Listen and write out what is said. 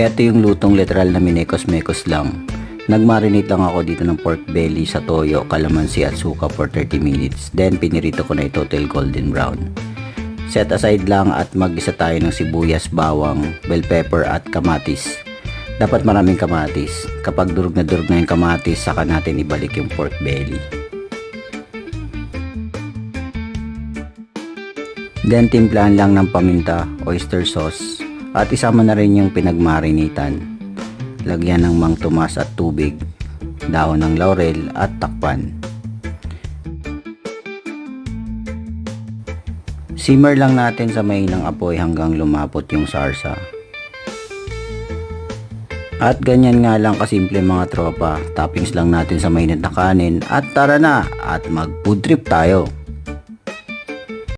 Ito yung lutong literal na minekos-mekos lang. Nagmarinate lang ako dito ng pork belly sa toyo, kalamansi at suka for 30 minutes. Then pinirito ko na ito till golden brown. Set aside lang at mag-isa tayo ng sibuyas, bawang, bell pepper at kamatis. Dapat maraming kamatis. Kapag durog na durog na yung kamatis, saka natin ibalik yung pork belly. Then timplahan lang ng paminta, oyster sauce, at isama na rin yung pinagmarinitan. Lagyan ng mang tumas at tubig, dahon ng laurel at takpan. Simmer lang natin sa mainang apoy hanggang lumapot yung sarsa. At ganyan nga lang kasimple mga tropa, toppings lang natin sa mainit na kanin at tara na at mag food trip tayo.